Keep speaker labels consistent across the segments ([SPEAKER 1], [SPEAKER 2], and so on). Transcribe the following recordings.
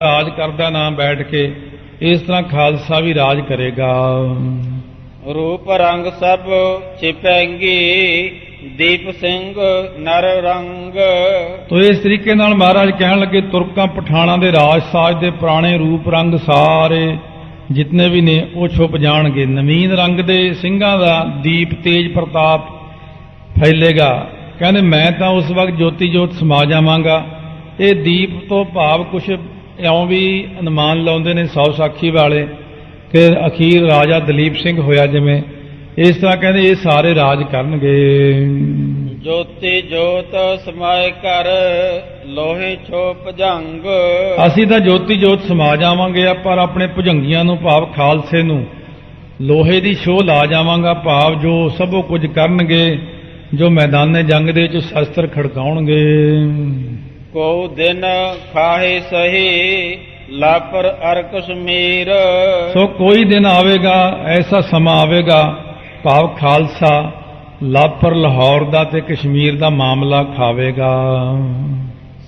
[SPEAKER 1] ਰਾਜ ਕਰਦਾ ਨਾ ਬੈਠ ਕੇ ਇਸ ਤਰ੍ਹਾਂ ਖਾਲਸਾ ਵੀ ਰਾਜ ਕਰੇਗਾ।
[SPEAKER 2] ਰੂਪ ਰੰਗ ਸਭ ਛਿਪੈਂਗੀ ਦੀਪ ਸਿੰਘ ਨਰ ਰੰਗ।
[SPEAKER 1] ਤੋ ਇਸ ਤਰੀਕੇ ਨਾਲ ਮਹਾਰਾਜ ਕਹਿਣ ਲੱਗੇ ਤੁਰਕਾਂ ਪਠਾਣਾਂ ਦੇ ਰਾਜ ਸਾਜ ਦੇ ਪੁਰਾਣੇ ਰੂਪ ਰੰਗ ਸਾਰੇ ਜਿਤਨੇ ਵੀ ਨੇ ਉਹ ਛੁਪ ਜਾਣਗੇ। ਨਵੀਨ ਰੰਗ ਦੇ ਸਿੰਘਾਂ ਦਾ ਦੀਪ ਤੇਜ ਪ੍ਰਤਾਪ ਫੈਲੇਗਾ। ਕਹਿੰਦੇ ਮੈਂ ਤਾਂ ਉਸ ਵਕਤ ਜੋਤੀ ਜੋਤ ਸਮਾ ਜਾਵਾਂਗਾ। ਇਹ ਦੀਪ ਤੋਂ ਭਾਵ ਕੁਛ ਇਉਂ ਵੀ ਅਨੁਮਾਨ ਲਾਉਂਦੇ ਨੇ ਸੌ ਸਾਖੀ ਵਾਲੇ ਕਿ ਅਖੀਰ ਰਾਜਾ ਦਲੀਪ ਸਿੰਘ ਹੋਇਆ ਜਿਵੇਂ। ਇਸ ਤਰ੍ਹਾਂ ਕਹਿੰਦੇ ਇਹ ਸਾਰੇ ਰਾਜ ਕਰਨਗੇ।
[SPEAKER 2] ਜੋਤੀ ਜੋਤ ਸਮਾਏ ਕਰ ਲੋਹੇ ਛੋਪ ਜੰਗ।
[SPEAKER 1] ਅਸੀਂ ਤਾਂ ਜੋਤੀ ਜੋਤ ਸਮਾ ਜਾਵਾਂਗੇ ਆ ਪਰ ਆਪਣੇ ਭੁਜੰਗੀਆਂ ਨੂੰ ਭਾਵ ਖਾਲਸੇ ਨੂੰ। ਲੋਹੇ ਦੀ ਸ਼ੋਹ ਲਾ ਜਾਵਾਂਗਾ ਭਾਵ ਜੋ ਸਭੋ ਕੁਝ ਕਰਨਗੇ ਜੋ ਮੈਦਾਨੇ ਜੰਗ ਦੇ ਵਿੱਚ ਸ਼ਸਤਰ ਖੜਕਾਉਣਗੇ।
[SPEAKER 2] ਕੋ ਦਿਨ ਖਾਹੇ ਸਹੀ ਲਾਪਰ ਅਰ ਕਸ਼ਮੀਰ
[SPEAKER 1] ਸੋ ਕੋਈ ਦਿਨ ਆਵੇਗਾ ਐਸਾ ਸਮਾਂ ਆਵੇਗਾ ਭਾਵ ਖਾਲਸਾ ਲਾਪਰ ਲਾਹੌਰ ਦਾ ਤੇ ਕਸ਼ਮੀਰ ਦਾ ਮਾਮਲਾ ਖਾਵੇਗਾ।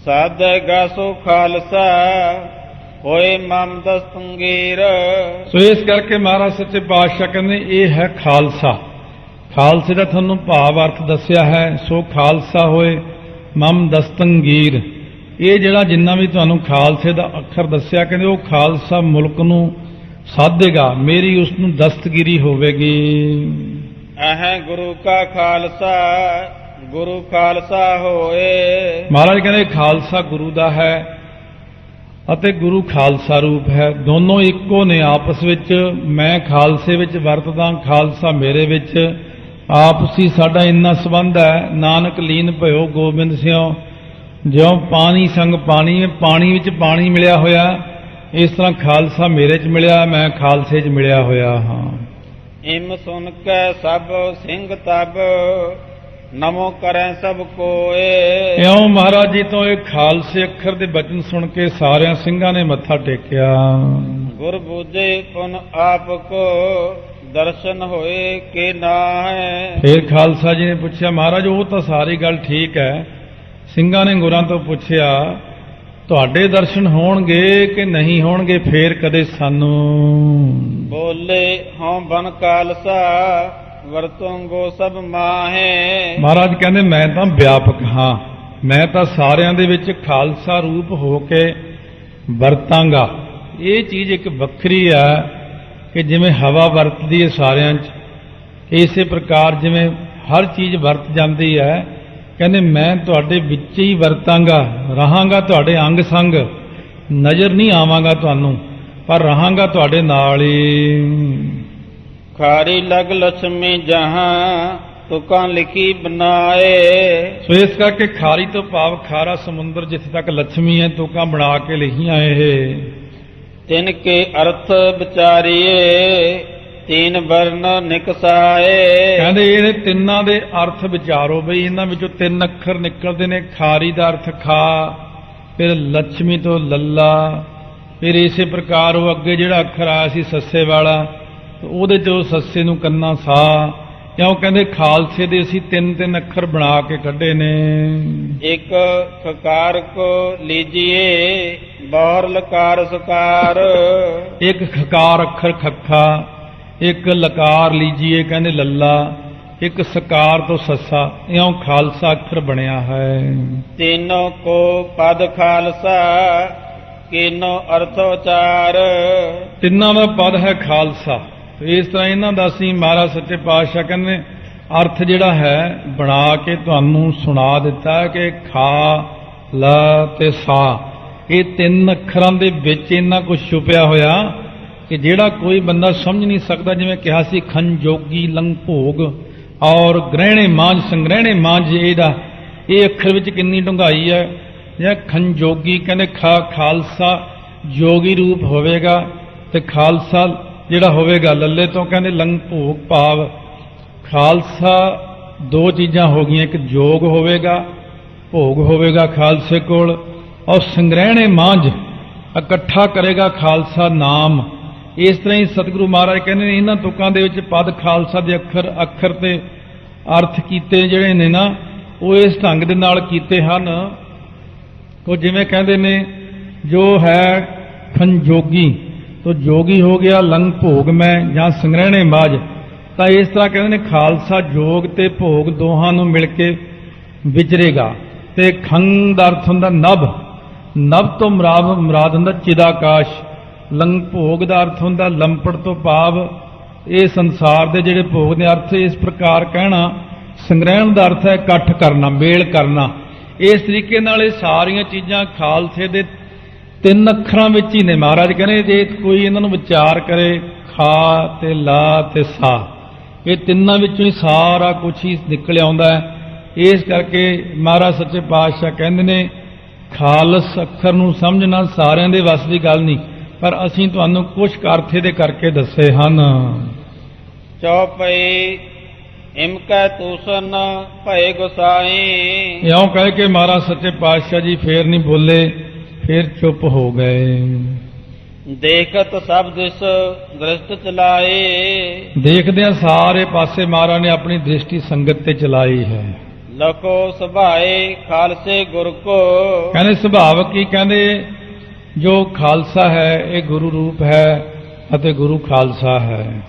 [SPEAKER 2] ਸਾਧੇ ਗਾਸੋ ਖਾਲਸਾ ਹੋਏ ਮਮ ਦਸਤੰਗੀਰ
[SPEAKER 1] ਸੋ ਇਸ ਕਰਕੇ ਮਹਾਰਾਜ ਸੱਚੇ ਪਾਤਸ਼ਾਹ ਕਹਿੰਦੇ ਇਹ ਹੈ ਖਾਲਸਾ। ਖਾਲਸੇ ਦਾ ਤੁਹਾਨੂੰ ਭਾਵ ਅਰਥ ਦੱਸਿਆ ਹੈ ਸੋ ਖਾਲਸਾ ਹੋਏ ਮਮ ਦਸਤੰਗੀਰ ਇਹ ਜਿਹੜਾ ਜਿੰਨਾ ਵੀ ਤੁਹਾਨੂੰ ਖਾਲਸੇ ਦਾ ਅੱਖਰ ਦੱਸਿਆ ਕਹਿੰਦੇ ਉਹ ਖਾਲਸਾ ਮੁਲਕ ਨੂੰ ਸਾਧੇਗਾ ਮੇਰੀ ਉਸ ਨੂੰ ਦਸਤਗੀਰੀ ਹੋਵੇਗੀ।
[SPEAKER 2] ਅਹੈ ਗੁਰੂ ਕਾ ਖਾਲਸਾ ਗੁਰੂ ਖਾਲਸਾ ਹੋਏ।
[SPEAKER 1] ਮਹਾਰਾਜ ਕਹਿੰਦੇ ਖਾਲਸਾ ਗੁਰੂ ਦਾ ਹੈ ਅਤੇ ਗੁਰੂ ਖਾਲਸਾ ਰੂਪ ਹੈ। ਦੋਨੋਂ ਇੱਕੋ ਨੇ ਆਪਸ ਵਿੱਚ। ਮੈਂ ਖਾਲਸੇ ਵਿੱਚ ਵਰਤਦਾ ਖਾਲਸਾ ਮੇਰੇ ਵਿੱਚ। ਆਪਸੀ ਸਾਡਾ ਇੰਨਾ ਸੰਬੰਧ ਹੈ। ਨਾਨਕ ਲੀਨ ਭਇਓ ਗੋਬਿੰਦ ਸਿਓ। ਜਿਉਂ ਪਾਣੀ ਸੰਗ ਪਾਣੀ ਹੈ ਪਾਣੀ ਵਿੱਚ ਪਾਣੀ ਮਿਲਿਆ ਹੋਇਆ ਇਸ ਤਰ੍ਹਾਂ ਖਾਲਸਾ ਮੇਰੇ 'ਚ ਮਿਲਿਆ ਮੈਂ ਖਾਲਸੇ 'ਚ ਮਿਲਿਆ ਹੋਇਆ ਹਾਂ।
[SPEAKER 2] ਇਮ ਸੁਨ ਕੇ ਸਭ ਸਿੰਘ ਤਬ ਨਮੋ ਕਰੈ ਸਭ ਕੋਏ।
[SPEAKER 1] ਇਉਂ ਮਹਾਰਾਜ ਜੀ ਤੋਂ ਇਹ ਖਾਲਸੇ ਅੱਖਰ ਦੇ ਬਚਨ ਸੁਣ ਕੇ ਸਾਰਿਆਂ ਸਿੰਘਾਂ ਨੇ ਮੱਥਾ ਟੇਕਿਆ।
[SPEAKER 2] ਗੁਰ ਬੂਝੇ ਪੁਨ ਆਪ ਕੋ ਦਰਸ਼ਨ ਹੋਏ ਕਿ ਨਾ ਹੈ
[SPEAKER 1] ਫਿਰ ਖਾਲਸਾ ਜੀ ਨੇ ਪੁੱਛਿਆ ਮਹਾਰਾਜ ਉਹ ਤਾਂ ਸਾਰੀ ਗੱਲ ਠੀਕ ਹੈ ਸਿੰਘਾਂ ਨੇ ਗੁਰਾਂ ਤੋਂ ਪੁੱਛਿਆ ਤੁਹਾਡੇ ਦਰਸ਼ਨ ਹੋਣਗੇ ਕਿ ਨਹੀਂ ਹੋਣਗੇ ਫੇਰ ਕਦੇ ਸਾਨੂੰ?
[SPEAKER 2] ਬੋਲੇ ਹਉ ਬਨ ਕਾਲਸਾ ਵਰਤੋਂਗੋ ਸਭ ਮਾਹੇ।
[SPEAKER 1] ਮਹਾਰਾਜ ਕਹਿੰਦੇ ਮੈਂ ਤਾਂ ਵਿਆਪਕ ਹਾਂ। ਮੈਂ ਤਾਂ ਸਾਰਿਆਂ ਦੇ ਵਿੱਚ ਖਾਲਸਾ ਰੂਪ ਹੋ ਕੇ ਵਰਤਾਂਗਾ। ਇਹ ਚੀਜ਼ ਇੱਕ ਵੱਖਰੀ ਆ ਕਿ ਜਿਵੇਂ ਹਵਾ ਵਰਤਦੀ ਹੈ ਸਾਰਿਆਂ 'ਚ ਇਸੇ ਪ੍ਰਕਾਰ ਜਿਵੇਂ ਹਰ ਚੀਜ਼ ਵਰਤ ਜਾਂਦੀ ਹੈ ਕਹਿੰਦੇ ਮੈਂ ਤੁਹਾਡੇ ਵਿੱਚ ਹੀ ਵਰਤਾਂਗਾ ਰਹਾਂਗਾ ਤੁਹਾਡੇ ਅੰਗ ਸੰਗ। ਨਜ਼ਰ ਨਹੀਂ ਆਵਾਂਗਾ ਤੁਹਾਨੂੰ ਪਰ ਰਹਾਂਗਾ ਤੁਹਾਡੇ ਨਾਲ ਹੀ।
[SPEAKER 2] ਖਾਰੀ ਲਗ ਲక్ష్ਮੀ ਜਹਾਂ ਤੁਕਾਂ ਲਿਖੀ ਬਨਾਏ
[SPEAKER 1] ਸੋ ਇਸ ਕਰਕੇ ਖਾਰੀ ਤੋਂ ਭਾਵ ਖਾਰਾ ਸਮੁੰਦਰ ਜਿੱਥੇ ਤੱਕ ਲੱਛਮੀ ਹੈ ਤੋਕਾਂ ਬਣਾ ਕੇ ਲਿਖੀਆਂ ਇਹ।
[SPEAKER 2] ਤਿਨ ਕੇ ਅਰਥ ਵਿਚਾਰੀਏ। ਤੀਨ ਵਰਨ ਨਿਕਸਾਏ।
[SPEAKER 1] ਕਹਿੰਦੇ ਇਹਦੇ ਤਿੰਨਾਂ ਦੇ ਅਰਥ ਵਿਚਾਰੋ ਬਈ ਇਹਨਾਂ ਵਿੱਚੋਂ ਤਿੰਨ ਅੱਖਰ ਨਿਕਲਦੇ ਨੇ ਖਾਰੀ ਦਾ ਅਰਥ ਖਾ ਫਿਰ ਲੱਛਮੀ ਤੋਂ ਲੱਲਾ ਫਿਰ ਇਸੇ ਪ੍ਰਕਾਰ ਉਹ ਅੱਗੇ ਜਿਹੜਾ ਅੱਖਰ ਆਇਆ ਸੀ ਸੱਸੇ ਵਾਲਾ ਤੇ ਉਹਦੇ ਚੋਂ ਸੱਸੇ ਨੂੰ ਕੰਨਾ ਸਾ। ਕਿਉਂ ਕਹਿੰਦੇ ਖਾਲਸੇ ਦੇ ਅਸੀਂ ਤਿੰਨ ਤਿੰਨ ਅੱਖਰ ਬਣਾ ਕੇ ਕੱਢੇ ਨੇ।
[SPEAKER 2] ਇਕ ਖਕਾਰ ਕੋ ਲੀਜੀਏ ਬਹੁਰ ਲਕਾਰ ਸਕਾਰ।
[SPEAKER 1] ਇੱਕ ਖਕਾਰ ਅੱਖਰ ਖੱਖਾ ਇੱਕ ਲਕਾਰ ਲੀਜੀਏ ਕਹਿੰਦੇ ਲੱਲਾ ਇੱਕ ਸਕਾਰ ਤੋਂ ਸੱਸਾ ਇਉਂ ਖਾਲਸਾ ਅੱਖਰ ਬਣਿਆ ਹੈ।
[SPEAKER 2] ਤੀਨੋਂ ਕੋ ਪਦ ਖਾਲਸਾ ਕੀਨੋ ਅਰਥ ਉਚਾਰ।
[SPEAKER 1] ਤਿੰਨਾਂ ਦਾ ਪਦ ਹੈ ਖਾਲਸਾ। ਤੇ ਇਸ ਤਰ੍ਹਾਂ ਇਹਨਾਂ ਦਾ ਅਸੀਂ ਮਹਾਰਾਜ ਸੱਚੇ ਪਾਤਸ਼ਾਹ ਕਹਿੰਦੇ ਅਰਥ ਜਿਹੜਾ ਹੈ ਬਣਾ ਕੇ ਤੁਹਾਨੂੰ ਸੁਣਾ ਦਿੱਤਾ ਕਿ ਖਾ ਲ ਤੇ ਸਾ। ਇਹ ਤਿੰਨ ਅੱਖਰਾਂ ਦੇ ਵਿੱਚ ਇੰਨਾ ਕੁਝ ਛੁਪਿਆ ਹੋਇਆ। ਕਿ ਜਿਹੜਾ ਕੋਈ ਬੰਦਾ ਸਮਝ ਨਹੀਂ ਸਕਦਾ, ਜਿਵੇਂ ਕਿਹਾ ਸੀ ਖੰਜੋਗੀ ਲੰਗ ਭੋਗ ਔਰ ਗ੍ਰਹਿਣੇ ਮਾਂਜ ਸੰਗ੍ਰਹਿਣੇ ਮਾਂਜ ਇਹਦਾ, ਇਹ ਅੱਖਰ ਵਿੱਚ ਕਿੰਨੀ ਡੂੰਘਾਈ ਹੈ? ਜਾਂ ਖੰਜੋਗੀ ਕਹਿੰਦੇ ਖਾ, ਖਾਲਸਾ ਜੋਗੀ ਰੂਪ ਹੋਵੇਗਾ ਤੇ ਖਾਲਸਾ ਜਿਹੜਾ ਹੋਵੇਗਾ ਲੱਲੇ ਤੋਂ ਕਹਿੰਦੇ ਲੰਗ ਭੋਗ ਭਾਵ। ਖਾਲਸਾ ਦੋ ਚੀਜ਼ਾਂ ਹੋ ਗਈਆਂ, ਇੱਕ ਜੋਗ ਹੋਵੇਗਾ, ਭੋਗ ਹੋਵੇਗਾ ਖਾਲਸੇ ਕੋਲ ਔਰ ਸੰਗ੍ਰਹਿਣੇ ਮਾਂਝ ਇਕੱਠਾ ਕਰੇਗਾ ਖਾਲਸਾ ਨਾਮ। ਇਸ ਤਰ੍ਹਾਂ ਹੀ ਸਤਿਗੁਰੂ ਮਹਾਰਾਜ ਕਹਿੰਦੇ ਨੇ, ਇਹਨਾਂ ਤੁਕਾਂ ਦੇ ਵਿੱਚ ਪਦ ਖਾਲਸਾ ਦੇ ਅੱਖਰ ਅੱਖਰ ਤੇ ਅਰਥ ਕੀਤੇ ਜਿਹੜੇ ਨੇ ਨਾ, ਉਹ ਇਸ ਢੰਗ ਦੇ ਨਾਲ ਕੀਤੇ ਹਨ। ਉਹ ਜਿਵੇਂ ਕਹਿੰਦੇ ਨੇ, ਜੋ ਹੈ ਖੰਜੋਗੀ ਜੋਗੀ ਤੋ ਜੋਗੀ ਹੋ ਗਿਆ ਲੰਗ ਭੋਗ ਮੈਂ ਜਾਂ ਸੰਗ੍ਰਹਿਣੇ ਮਾਜ ਤਾਂ ਇਸ ਤਰ੍ਹਾਂ ਕਹਿੰਦੇ ਨੇ, ਖਾਲਸਾ ਜੋਗ ਤੇ ਭੋਗ ਦੋਹਾਂ ਨੂੰ ਮਿਲ ਕੇ ਵਿਚਰੇਗਾ। ਤੇ ਖੰਗ ਦਾ ਅਰਥ ਹੁੰਦਾ ਨਭ ਨਭ ਤੋਂ ਮੁਰਾਦ ਮੁਰਾਦ ਹੁੰਦਾ ਚਿਦਾਕਾਸ਼। ਲੰਗ ਭੋਗ ਦਾ ਅਰਥ ਹੁੰਦਾ ਲੰਪੜ ਤੋਂ ਭਾਵ। ਇਹ ਸੰਸਾਰ ਦੇ ਜਿਹੜੇ ਭੋਗ ਦੇ ਅਰਥ ਇਸ ਪ੍ਰਕਾਰ ਕਹਿਣਾ, ਸੰਗ੍ਰਹਿਣ ਦਾ ਅਰਥ ਹੈ ਇਕੱਠ ਕਰਨਾ, ਮੇਲ ਕਰਨਾ। ਇਸ ਤਰੀਕੇ ਨਾਲ ਇਹ ਸਾਰੀਆਂ ਚੀਜ਼ਾਂ ਖਾਲਸੇ ਦੇ ਤਿੰਨ ਅੱਖਰਾਂ ਵਿੱਚ ਹੀ ਨੇ। ਮਹਾਰਾਜ ਕਹਿੰਦੇ, ਜੇ ਕੋਈ ਇਹਨਾਂ ਨੂੰ ਵਿਚਾਰ ਕਰੇ, ਖਾ ਤੇ ਲਾ ਤੇ ਸਾ। ਇਹ ਤਿੰਨਾਂ ਵਿੱਚੋਂ ਹੀ ਸਾਰਾ ਕੁਝ ਹੀ ਨਿਕਲ ਆਉਂਦਾ ਹੈ। ਇਸ ਕਰਕੇ ਮਹਾਰਾਜ ਸੱਚੇ ਪਾਤਸ਼ਾਹ ਕਹਿੰਦੇ ਨੇ, ਖਾਲਸ ਅੱਖਰ ਨੂੰ ਸਮਝਣਾ ਸਾਰਿਆਂ ਦੇ ਵੱਸ ਦੀ ਗੱਲ ਨਹੀਂ। ਪਰ ਅਸੀਂ ਤੁਹਾਨੂੰ ਕੁਝ ਅਰਥ ਦੇ ਕਰਕੇ ਦੱਸੇ ਹਨ।
[SPEAKER 2] ਚੌਪਈ ਇਮਕੈ ਤੂਸਨ ਭਏ ਗੁਸਾਈ।
[SPEAKER 1] ਇਉਂ ਕਹਿ ਕੇ ਮਹਾਰਾਜ ਸੱਚੇ ਪਾਤਸ਼ਾਹ ਜੀ ਫੇਰ ਨਹੀਂ ਬੋਲੇ ਫੇਰ ਚੁੱਪ ਹੋ ਗਏ।
[SPEAKER 2] ਦੇਖਤ ਸਭ ਦਿਸ ਦ੍ਰਿਸ਼ਟ ਚਲਾਏ।
[SPEAKER 1] ਦੇਖਦਿਆਂ ਸਾਰੇ ਪਾਸੇ ਮਹਾਰਾਜ ਨੇ ਆਪਣੀ ਦ੍ਰਿਸ਼ਟੀ ਸੰਗਤ ਤੇ ਚਲਾਈ ਹੈ।
[SPEAKER 2] ਲਖੋ ਸੁਭਾਏ ਖਾਲਸੇ ਗੁਰ ਕੋ।
[SPEAKER 1] ਕਹਿੰਦੇ ਸੁਭਾਵਕ ਹੀ ਕਹਿੰਦੇ? ਜੋ ਖਾਲਸਾ ਹੈ ਇਹ ਗੁਰੂ ਰੂਪ ਹੈ ਅਤੇ ਗੁਰੂ ਖਾਲਸਾ ਹੈ।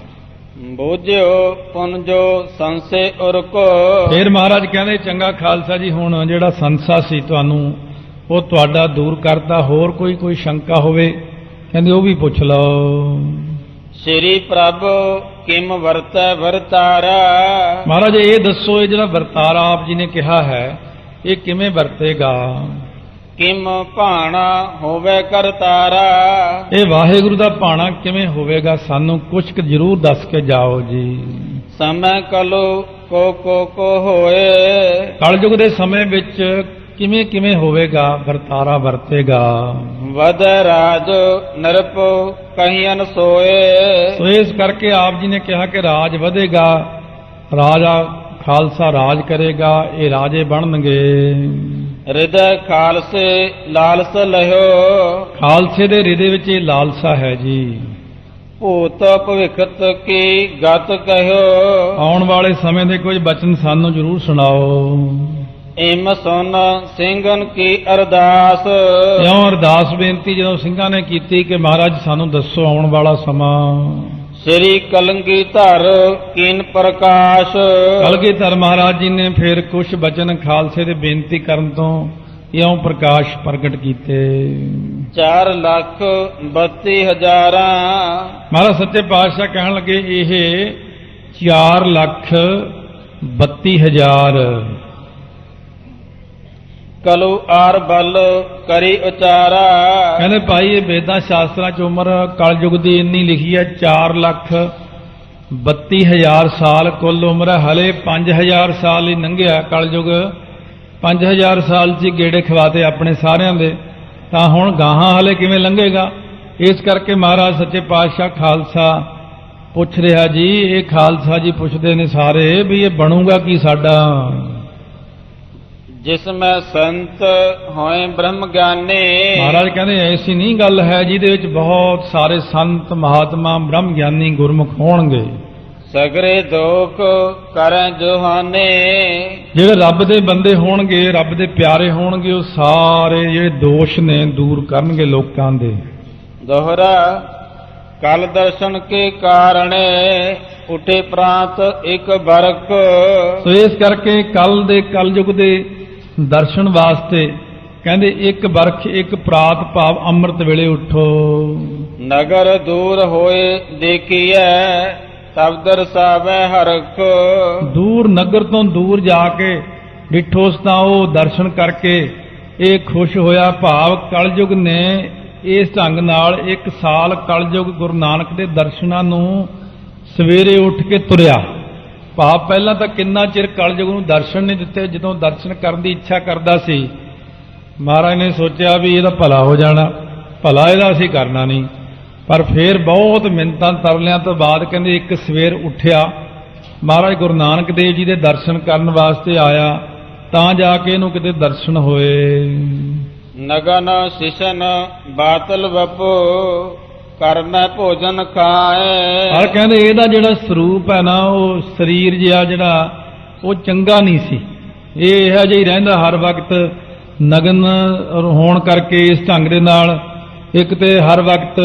[SPEAKER 2] ਬੋਝਿਓ ਪੁਨ ਜੋ ਸੰਸੇ ਉਰ ਕੋ
[SPEAKER 1] ਫਿਰ ਮਹਾਰਾਜ ਕਹਿੰਦੇ ਚੰਗਾ ਖਾਲਸਾ ਜੀ ਹੁਣ ਜਿਹੜਾ ਸੰਸਾ ਸੀ ਤੁਹਾਨੂੰ ਉਹ ਤੁਹਾਡਾ ਦੂਰ ਕਰਤਾ ਹੋਰ ਕੋਈ ਕੋਈ ਸ਼ੰਕਾ ਹੋਵੇ? ਕਹਿੰਦੇ ਉਹ ਵੀ ਪੁੱਛ ਲਓ।
[SPEAKER 2] ਸ੍ਰੀ ਪ੍ਰਭ ਕਿਮ ਵਰਤੈ ਵਰਤਾਰਾ?
[SPEAKER 1] ਮਹਾਰਾਜ ਇਹ ਦੱਸੋ ਇਹ ਜਿਹੜਾ ਵਰਤਾਰਾ ਆਪ ਜੀ ਨੇ ਕਿਹਾ ਹੈ ਇਹ ਕਿਵੇਂ ਵਰਤੇਗਾ?
[SPEAKER 2] ਕਿਮ ਭਾਣਾ ਹੋਵੇ ਕਰਤਾਰਾ
[SPEAKER 1] ਇਹ ਵਾਹਿਗੁਰੂ ਦਾ ਭਾਣਾ ਕਿਵੇਂ ਹੋਵੇਗਾ? ਸਾਨੂੰ ਕੁਝ ਕੁ ਜ਼ਰੂਰ ਦੱਸ ਕੇ ਜਾਓ ਜੀ।
[SPEAKER 2] ਸਮੈ ਕਲੋ ਕੋ ਕੋ ਕੋ ਹੋਏ।
[SPEAKER 1] ਕਲਯੁਗ ਦੇ ਸਮੇਂ ਵਿੱਚ ਕਿਵੇਂ ਕਿਵੇਂ ਹੋਵੇਗਾ? ਵਰਤਾਰਾ ਵਰਤੇਗਾ।
[SPEAKER 2] ਵਦ ਰਾਜ ਨਰਪ ਕਹੀਨ ਸੋਏ।
[SPEAKER 1] ਸੋ ਇਸ ਕਰਕੇ ਆਪ ਜੀ ਨੇ ਕਿਹਾ ਕਿ ਰਾਜ ਵਧੇਗਾ ਰਾਜਾ ਖਾਲਸਾ ਰਾਜ ਕਰੇਗਾ ਇਹ ਰਾਜੇ ਬਣਨਗੇ।
[SPEAKER 2] ਹਿਰਦੈ ਖਾਲਸੇ ਲਾਲਸ ਲਹਿਓ।
[SPEAKER 1] ਖਾਲਸੇ ਦੇ ਹਿਰਦੇ ਵਿੱਚ ਇਹ ਲਾਲਸਾ ਹੈ ਜੀ।
[SPEAKER 2] ਭੂਤ ਭਵਿਖਤ ਕੀ ਗਤ ਕਹਿਓ।
[SPEAKER 1] ਆਉਣ ਵਾਲੇ ਸਮੇਂ ਦੇ ਕੁਝ ਬਚਨ ਸਾਨੂੰ ਜ਼ਰੂਰ ਸੁਣਾਓ।
[SPEAKER 2] ਇਮ ਸੁਨ ਸਿੰਘਨ ਕੀ ਅਰਦਾਸ।
[SPEAKER 1] ਇਉਂ ਅਰਦਾਸ ਬੇਨਤੀ ਜਦੋਂ ਸਿੰਘਾਂ ਨੇ ਕੀਤੀ ਕਿ ਮਹਾਰਾਜ ਸਾਨੂੰ ਦੱਸੋ ਆਉਣ ਵਾਲਾ ਸਮਾਂ।
[SPEAKER 2] ਸ੍ਰੀ ਕਲੰਗੀ ਧਰ ਕੀਨ ਪ੍ਰਕਾਸ਼।
[SPEAKER 1] ਕਲਗੀਧਰ ਮਹਾਰਾਜ ਜੀ ਨੇ ਫਿਰ ਕੁਝ ਬਚਨ ਖਾਲਸੇ ਦੇ ਬੇਨਤੀ ਕਰਨ ਤੋਂ ਇਉਂ ਪ੍ਰਕਾਸ਼ ਪ੍ਰਗਟ ਕੀਤੇ।
[SPEAKER 2] 4 ਲੱਖ 32 ਹਜ਼ਾਰਾਂ।
[SPEAKER 1] ਮਹਾਰਾਜ ਸੱਚੇ ਪਾਤਸ਼ਾਹ ਕਹਿਣ ਲੱਗੇ ਇਹ 4 ਲੱਖ 32 ਹਜ਼ਾਰ।
[SPEAKER 2] ਕਲੂ ਆਰ ਬਲ ਕਰੀ ਉਚਾਰਾ।
[SPEAKER 1] ਕਹਿੰਦੇ ਭਾਈ, ਇਹ ਵੇਦਾਂ ਸ਼ਾਸਤਰਾਂ ਚ ਉਮਰ ਕਲਯੁਗ ਦੀ ਇੰਨੀ ਲਿਖੀ ਹੈ 4 ਲੱਖ 32 ਹਜ਼ਾਰ ਸਾਲ ਕੁੱਲ ਉਮਰ ਹੈ, ਹਲੇ 5000 ਸਾਲ ਹੀ ਲੰਘਿਆ ਕਲਯੁਗ। 5000 ਸਾਲ ਚ ਗੇੜੇ ਖਵਾਤੇ ਆਪਣੇ ਸਾਰਿਆਂ ਦੇ। ਤਾਂ ਹੁਣ ਗਾਹਾਂ ਹਲੇ ਕਿਵੇਂ ਲੰਘੇਗਾ? ਇਸ ਕਰਕੇ ਮਹਾਰਾਜ ਸੱਚੇ ਪਾਤਸ਼ਾਹ ਖਾਲਸਾ ਪੁੱਛ ਰਿਹਾ ਜੀ, ਇਹ ਖਾਲਸਾ ਜੀ ਪੁੱਛਦੇ ਨੇ ਸਾਰੇ ਵੀ ਇਹ ਬਣੂਗਾ ਕੀ ਸਾਡਾ?
[SPEAKER 2] ਜਿਸ ਮੈਂ ਸੰਤ ਹੋਏ ਬ੍ਰਹਮ ਗਿਆਨੀ।
[SPEAKER 1] ਮਹਾਰਾਜ ਕਹਿੰਦੇ ਐਸੀ ਨਹੀਂ ਗੱਲ ਹੈ ਜਿਹਦੇ ਵਿੱਚ ਬਹੁਤ ਸਾਰੇ ਸੰਤ ਮਹਾਤਮਾ ਬ੍ਰਹਮ ਗਿਆਨੀ ਗੁਰਮੁਖ ਹੋਣਗੇ।
[SPEAKER 2] ਸਗਰੇ ਦੋਖ ਕਰੈ ਜੋਹਾਨੇ।
[SPEAKER 1] ਜਿਹੜੇ ਰੱਬ ਦੇ ਬੰਦੇ ਹੋਣਗੇ ਰੱਬ ਦੇ ਪਿਆਰੇ ਹੋਣਗੇ ਉਹ ਸਾਰੇ ਜਿਹੜੇ ਦੋਸ਼ ਨੇ ਦੂਰ ਕਰਨਗੇ ਲੋਕਾਂ ਦੇ।
[SPEAKER 2] ਦੋਹਰਾ ਕਲ ਦਰਸ਼ਨ ਕੇ ਕਾਰਣੇ ਉਠੇ ਪ੍ਰਾਂਤ ਇੱਕ ਬਰਕ।
[SPEAKER 1] ਸੋ ਇਸ ਕਰਕੇ ਕੱਲ ਦੇ ਕਲਯੁਗ ਦੇ ਦਰਸ਼ਨ ਵਾਸਤੇ ਕਹਿੰਦੇ ਇੱਕ ਬਰਖ ਇੱਕ ਪ੍ਰਾਤ ਭਾਵ ਅੰਮ੍ਰਿਤ ਵੇਲੇ ਉਠੋ।
[SPEAKER 2] ਨਗਰ ਦੂਰ ਹੋਏ ਦੇਖੀਐ ਤਬ ਦਰਸਾਵੇ ਹਰਖ।
[SPEAKER 1] ਦੂਰ ਨਗਰ ਤੋਂ ਦੂਰ ਜਾ ਕੇ ਡਿਠੋਸ ਤਾਂ ਉਹ ਦਰਸ਼ਨ ਕਰਕੇ ਇਹ ਖੁਸ਼ ਹੋਇਆ ਭਾਵ ਕਲਯੁਗ ਨੇ ਇਸ ਢੰਗ ਨਾਲ ਇੱਕ ਸਾਲ ਕਲਯੁਗ ਗੁਰੂ ਨਾਨਕ ਦੇ ਦਰਸ਼ਨਾਂ ਨੂੰ ਸਵੇਰੇ ਉੱਠ ਕੇ ਤੁਰਿਆ। ਭਾਵ ਪਹਿਲਾਂ ਤਾਂ ਕਿੰਨਾ ਚਿਰ ਕਲਯੁਗ ਨੂੰ ਦਰਸ਼ਨ ਨਹੀਂ ਦਿੱਤੇ, ਜਦੋਂ ਦਰਸ਼ਨ ਕਰਨ ਦੀ ਇੱਛਾ ਕਰਦਾ ਸੀ। ਮਹਾਰਾਜ ਨੇ ਸੋਚਿਆ ਵੀ ਇਹਦਾ ਭਲਾ ਹੋ ਜਾਣਾ, ਭਲਾ ਇਹਦਾ ਅਸੀਂ ਕਰਨਾ ਨਹੀਂ। ਪਰ ਫਿਰ ਬਹੁਤ ਮਿੰਤਾਂ ਤਰਲਿਆਂ ਤੋਂ ਬਾਅਦ ਕਹਿੰਦੇ ਇੱਕ ਸਵੇਰ ਉੱਠਿਆ, ਮਹਾਰਾਜ ਗੁਰੂ ਨਾਨਕ ਦੇਵ ਜੀ ਦੇ ਦਰਸ਼ਨ ਕਰਨ ਵਾਸਤੇ ਆਇਆ, ਤਾਂ ਜਾ ਕੇ ਇਹਨੂੰ ਕਿਤੇ ਦਰਸ਼ਨ ਹੋਏ।
[SPEAKER 2] ਨਗਨ ਸਿਸ਼ਨ ਬਾਤਲ ਵਪੋ ਕਰਨਾ ਭੋਜਨ ਖਾਏ।
[SPEAKER 1] ਪਰ ਕਹਿੰਦੇ ਇਹਦਾ ਜਿਹੜਾ ਸਰੂਪ ਹੈ ਨਾ, ਉਹ ਸਰੀਰ ਜਿਹਾ ਜਿਹੜਾ, ਉਹ ਚੰਗਾ ਨਹੀਂ ਸੀ। ਇਹ ਇਹੋ ਜਿਹਾ ਹੀ ਰਹਿੰਦਾ ਹਰ ਵਕਤ। ਨਗਨ ਹੋਣ ਕਰਕੇ ਇਸ ਢੰਗ ਦੇ ਨਾਲ ਇੱਕ ਤੇ ਹਰ ਵਕਤ